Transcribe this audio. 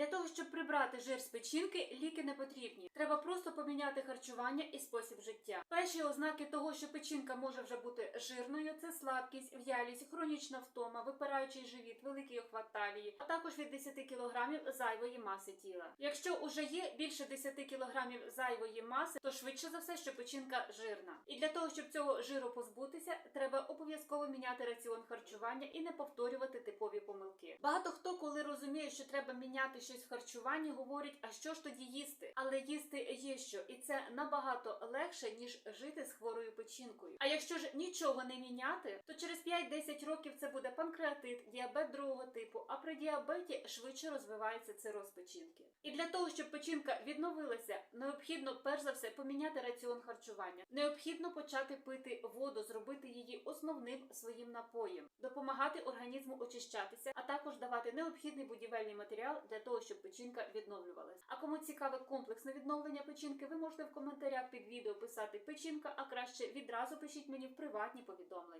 Для того, щоб прибрати жир з печінки, ліки не потрібні. Треба просто поміняти харчування і спосіб життя. Перші ознаки того, що печінка може вже бути жирною, це слабкість, в'ялість, хронічна втома, випираючий живіт, великий охват талії, а також від 10 кг зайвої маси тіла. Якщо уже є більше 10 кг зайвої маси, то швидше за все, що печінка жирна. І для того, щоб цього жиру позбутися, треба міняти раціон харчування і не повторювати типові помилки. Багато хто, коли розуміє, що треба міняти щось в харчуванні, говорить, а що ж тоді їсти? Але їсти є що, і це набагато легше ніж жити з хворою печінкою. А якщо ж нічого не міняти, то через 5-10 років це буде панкреатит, діабет другого типу. А при діабеті швидше розвивається цироз печінки. І для того, щоб печінка відновилася, необхідно перш за все поміняти раціон харчування. Необхідно почати пити воду, зробити її основним своїм напоєм, допомагати організму очищатися, а також давати необхідний будівельний матеріал для того, щоб печінка відновлювалася. А кому цікаве комплексне відновлення печінки, ви можете в коментарях під відео писати печінка, а краще відразу пишіть мені в приватні повідомлення.